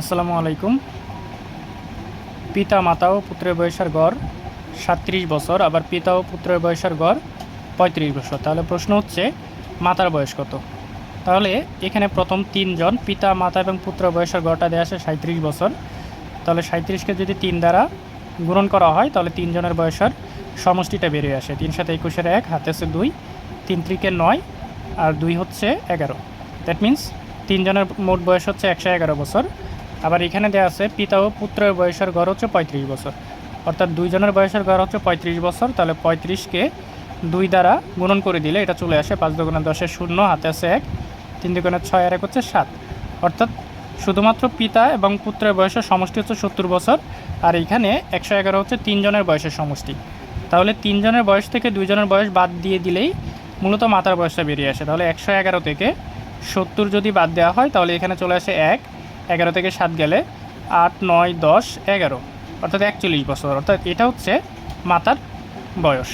আসসালামু আলাইকুম। পিতা মাতা ও পুত্রের বয়সের গড় সাতত্রিশ বছর, আবার পিতা ও পুত্রের বয়সের গড় পঁয়ত্রিশ বছর। তাহলে প্রশ্ন হচ্ছে, মাতার বয়স কত? তাহলে এখানে প্রথম তিনজন পিতা মাতা এবং পুত্র বয়সের গড়টা দেওয়া আসে সাঁত্রিশ বছর। তাহলে সাঁত্রিশকে যদি তিন দ্বারা গুণন করা হয়, তাহলে তিনজনের বয়সের সমষ্টিটা বেরিয়ে আসে। তিন সাথে একুশের এক, হাতে আছে দুই, তিন ত্রিকে নয়, আর দুই হচ্ছে এগারো। দ্যাট মিন্স তিনজনের মোট বয়স হচ্ছে একশো এগারো বছর। আবার এখানে দেওয়া আছে, পিতা ও পুত্রের বয়সের গড় হচ্ছে পঁয়ত্রিশ বছর। অর্থাৎ দুইজনের বয়সের গড় হচ্ছে পঁয়ত্রিশ বছর, তাহলে পঁয়ত্রিশকে দুই দ্বারা গুণন করে দিলে এটা চলে আসে পাঁচ দুগুণে দশে শূন্য, হাতে আছে এক, তিন দুগুণে ছয়, আর এক হচ্ছে সাত। অর্থাৎ শুধুমাত্র পিতা এবং পুত্রের বয়সের সমষ্টি হচ্ছে সত্তর বছর, আর এখানে একশো এগারো হচ্ছে তিনজনের বয়সের সমষ্টি। তাহলে তিনজনের বয়স থেকে দুইজনের বয়স বাদ দিয়ে দিলেই মূলত মাতার বয়সটা বেরিয়ে আসে। তাহলে একশো এগারো থেকে সত্তর যদি বাদ দেওয়া হয়, তাহলে এখানে চলে আসে এক এগারো থেকে সাত গেলে আট, নয়, দশ, এগারো, অর্থাৎ একচল্লিশ বছর। অর্থাৎ এটা হচ্ছে মাতার বয়স।